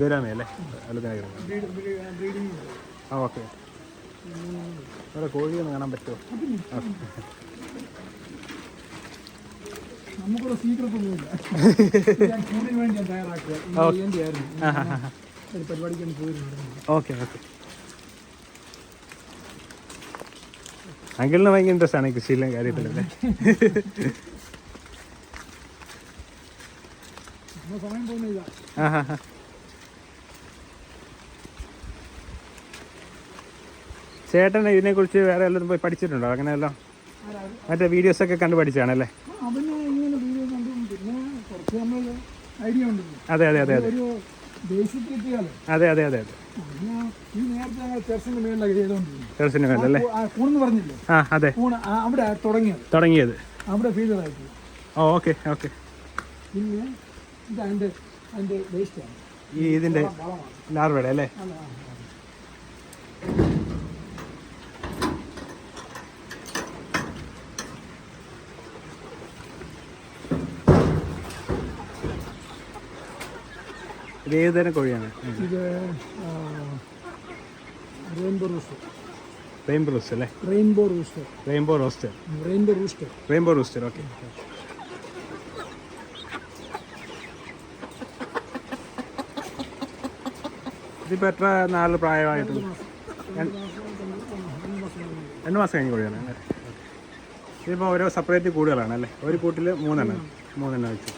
Gourami അല്ലേ? അലുദിന gourami ആ ഓക്കെ. അവിടെ കോഴിയൊന്ന് കാണാൻ പറ്റുമോ? നമുക്കുള്ള സീക്രട്ട് ഒന്നുമില്ല കൂടിന് വേണ്ടി ഞാൻ തയ്യാറാക്കുക ഇത് ചെയ്യേണ്ടിയായിരുന്നു ഒരു പരിപാടിക്ക് ഒന്ന് പോയിരുന്നു ഓക്കെ ഓക്കെ. അങ്കിളിന് ഭയങ്കര ഇൻട്രസ്റ്റ് ആണ് കൃഷിയിലും കാര്യത്തിലല്ലേ സമയം പോകുന്നില്ല ആ ഹാ ഹാ ചേട്ടൻ ഇതിനെക്കുറിച്ച് വേറെ എല്ലാം പോയി പഠിച്ചിട്ടുണ്ടോ? അങ്ങനെയല്ലോ മറ്റേ വീഡിയോസൊക്കെ കണ്ട് പഠിച്ചാണല്ലേ? അതെ അതെ അതെ അതെ അതെ അതെ അതെ അതെ. പിന്നെ ഈ നേരത്തെ ഞങ്ങൾ ചെർസിന്റെ മേളിലൊക്കെ ചെയ്തുകൊണ്ടിരുന്നു ടെറസിന് മേലല്ലേ കൂണെന്ന് പറഞ്ഞില്ലേ? ആ അതെ. കൂണ് ആ- അവിടെ തുടങ്ങിയത്. തുടങ്ങിയത്. അവിടെ ഫീൽഡറായിട്ട് ഓ ഓക്കെ ഓക്കെ. പിന്നെ ഇത് അതിന്റെ അതിന്റെ വേസ്റ്റാണ് ഈ ഇതിന്റെ വളമാണ്. ലാർവയുടെ അല്ലേ? ഇത് ഏത് തരം കോഴിയാണ്. ഇത് റെയിൻബോ റൂസ്റ്റർ റെയിൻബോ റൂസ്റ്റർ അല്ലേ? Rainbow rooster rainbow rooster rainbow rooster rainbow rooster okay. ഇതിപ്പോൾ എത്ര നാല് പ്രായമായിട്ടുണ്ട് രണ്ട് മാസം. കഴിഞ്ഞ് കോഴിയാണ് അല്ലേ? ഇതിപ്പോൾ ഓരോ സെപ്പറേറ്റ് കൂടുകളാണ് അല്ലേ? ഒരു കൂട്ടിൽ മൂന്നെണ്ണം. മൂന്നെണ്ണം. വെച്ച്.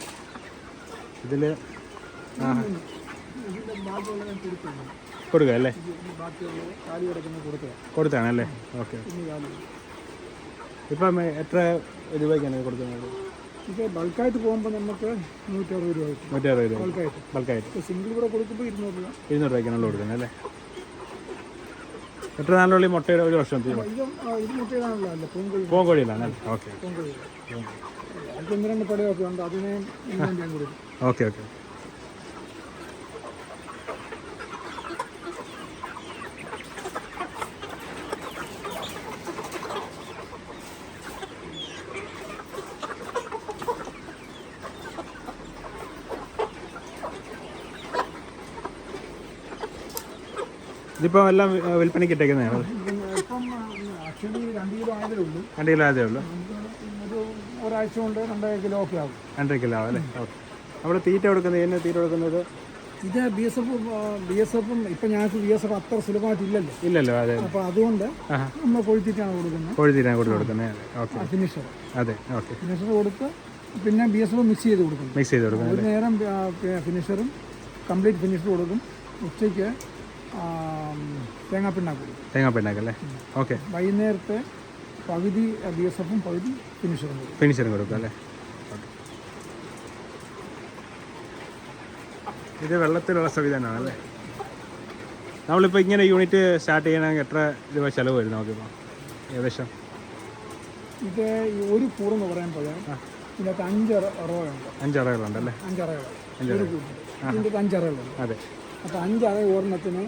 ഇതിൽ ആ ഇതിന്റെ ബാക്കിയുള്ള ഞാൻ കൊടുക്കുന്നു കൊടുക്കുക അല്ലേ? ബാക്കിയുള്ള കാലി കിടക്കുന്ന കൊടുക്കുക കൊടുത്താണ് അല്ലേ ഓക്കെ. ഇപ്പം എത്ര രൂപയ്ക്കാണ് കൊടുക്കുന്നത്? ഇപ്പോൾ ബൾക്കായിട്ട് പോകുമ്പോൾ നമുക്ക് നൂറ്ററുപത് രൂപ നൂറ്ററുപത് രൂപ. ബൾക്കായിട്ട്. ബൾക്കായിട്ട്. സിംഗിൾ കൂടെ കൊടുക്കുമ്പോൾ ഇരുന്നൂറ് രൂപ. ഇരുന്നൂറ് രൂപയ്ക്കാണല്ലോ കൊടുക്കുന്നത് അല്ലേ? എത്ര നാളുള്ള മുട്ടയുടെ ഒരു വർഷം ഓക്കെ. പൂങ്കോഴിയിലാണ് ഓക്കെ പൂങ്കോഴി അതിൽ ഒന്ന് രണ്ട് പടയൊക്കെ ഉണ്ട് അതിനെ ഇങ്ങനെ ഞാൻ കൊടുക്കും ഓക്കെ ഓക്കെ ഇതിപ്പോൾ എല്ലാം വിൽപ്പനയ്ക്ക് ഇട്ടേക്കുന്നതാണ് രണ്ട് കിലോ ആയതേ ഉള്ളൂ. ഒരാഴ്ച കൊണ്ട് രണ്ടര കിലോ ഒക്കെ ആവും. രണ്ടര കിലോ ആവും അല്ലേ? ഓക്കെ. അവിടെ തീറ്റ കൊടുക്കുന്നത് എന്നെ തീറ്റ കൊടുക്കുന്നത്? ഇത് B S F B S എഫും ഇപ്പം ഞങ്ങൾക്ക് ബി എസ് എഫ് അത്ര സുലഭമായിട്ട് ഇല്ലല്ലോ. ഇല്ലല്ലോ അതെ അപ്പോൾ അതുകൊണ്ട് നമ്മൾ കൊഴുത്തിട്ടാണ് കൊടുക്കുന്നത്. കൊഴുത്തിട്ടാണ് കൊടുത്ത് കൊടുക്കുന്നത് ഓക്കെ. ഫിനിഷർ അതെ ഓക്കെ. ഫിനിഷർ കൊടുത്ത് പിന്നെ ബി എസ് എഫ് മിക്സ് ചെയ്ത് കൊടുക്കും മിക്സ് ചെയ്ത് കൊടുക്കും ഒരു നേരം ഫിനിഷറും കംപ്ലീറ്റ് ഫിനിഷർ കൊടുക്കും. ഉച്ചയ്ക്ക് തേങ്ങാപ്പിണ്ണാക്ക് തേങ്ങാപ്പിണ്ണാക്കല്ലേ? ഓക്കെ. വൈകുന്നേരത്തെ പകുതി ബി എസ് എഫും പകുതി ഫിനിഷറും കൊടുക്കും ഫിനിഷറും കൊടുക്കും അല്ലേ? ഇത് വെള്ളത്തിലുള്ള സംവിധാനമാണ് അല്ലേ? നമ്മളിപ്പോൾ ഇങ്ങനെ യൂണിറ്റ് സ്റ്റാർട്ട് ചെയ്യണമെങ്കിൽ എത്ര രൂപ ചിലവ് വരും നമുക്കിപ്പോൾ ഏകദേശം? ഇത് ഒരു ഒരു കൂടെന്ന് പറയുമ്പോൾ ഇതിനകത്ത് അഞ്ച് അറകളുണ്ട്. കൂട്ടിൽ. ഇതിന്റെ അഞ്ചറകളുണ്ട് അതെ. അപ്പോൾ അഞ്ചറ ഓർണത്തിന്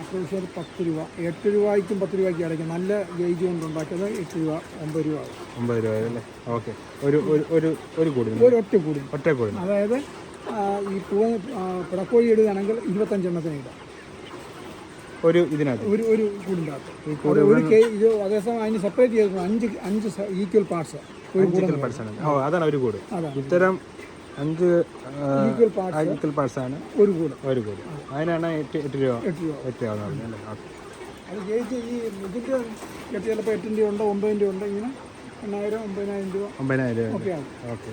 അത്യാവശ്യം ഒരു പത്ത് രൂപ എട്ട് രൂപയ്ക്കും പത്ത് രൂപയ്ക്കും അടയ്ക്കും നല്ല ഗേജ് കൊണ്ട് ഉണ്ടാക്കിയത് എട്ട് രൂപ ഒമ്പത് രൂപ ഒമ്പത് രൂപ അല്ലേ? ഓക്കെ. ഒരു ഒരു ഒരു കൂടി ഒരു ഒറ്റ കൂടി. ഒറ്റ കൂടി. അതായത് ഈ പൂവ പിടക്കോഴി ഇടുകയാണെങ്കിൽ ഇരുപത്തഞ്ചെണ്ണത്തിന് ഇടാം. ഒരു ഇതിനകത്ത്. ഒരു ഒരു കൂടിന്റെ ഒരു കേ ഇത് അതേസമയം അതിന് സെപ്പറേറ്റ് ചെയ്തിട്ടുണ്ട് അഞ്ച് അഞ്ച് ഈക്വൽ പാർട്സ് ഒരു കൂടെ അതാണ് ഒരു കൂട്. ഇത്തരം അഞ്ച് ഈക്വൽ പാർട്സ് ആണ്. ഒരു കൂടെ. ഒരു കൂടെ. അതിനാണ് എട്ട് എട്ട് രൂപ എട്ട് രൂപ. എട്ട് രൂപ അല്ലേ അത് ഗേജ് ഈ ഇതിന്റെ എട്ട് ചിലപ്പോൾ എട്ടിന്റെ ഉണ്ട് ഒമ്പതിന്റെ ഉണ്ട് ഇങ്ങനെ എണ്ണായിരം ഒമ്പതിനായിരം രൂപ ഒമ്പതിനായിരം രൂപ. ഓക്കെയാണ് ഓക്കെ.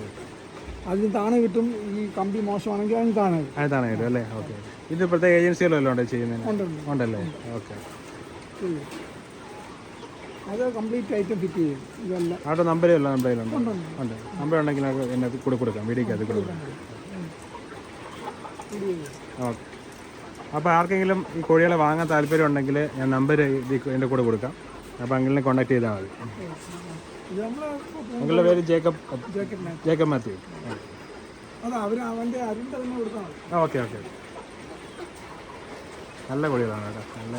അതിന് താണ കിട്ടും ഈ കമ്പി മോശമാണെങ്കിൽ അതിന് താണ അത് താണെ കിട്ടും അല്ലേ? ഓക്കെ. ഇത് പ്രത്യേക ഏജൻസികളല്ലോ ഉണ്ടോ ചെയ്യുന്നത്? ഉണ്ട്, ഉണ്ട്. ഉണ്ടല്ലേ? ഓക്കെ. അത് കംപ്ലീറ്റ് ആയിട്ട് ഫിറ്റ് ചെയ്യും. ഇതെല്ലാം. അവിടെ നമ്പറും നമ്മുടെ കയ്യിലുണ്ട് ഉണ്ട് നമ്പർ ഉണ്ടെങ്കിൽ എന്നെ കൂടെ കൊടുക്കാം. വീഡിയോക്ക് അത് കൊടുക്കാം. ഓക്കെ. അപ്പോൾ ആർക്കെങ്കിലും ഈ കോഴികളെ വാങ്ങാൻ താല്പര്യം ഉണ്ടെങ്കിൽ ഞാൻ നമ്പർ എന്റെ കൂടെ കൊടുക്കാം. അപ്പോൾ അങ്കിളിനെ കോൺടാക്ട് ചെയ്താൽ മതി. നിങ്ങളുടെ അങ്കിളുടെ പേര് ജേക്കബ് ജേക്കബ് മാത്യു. Okay okay. നല്ല കോഴികളാണ് കേട്ടോ. നല്ല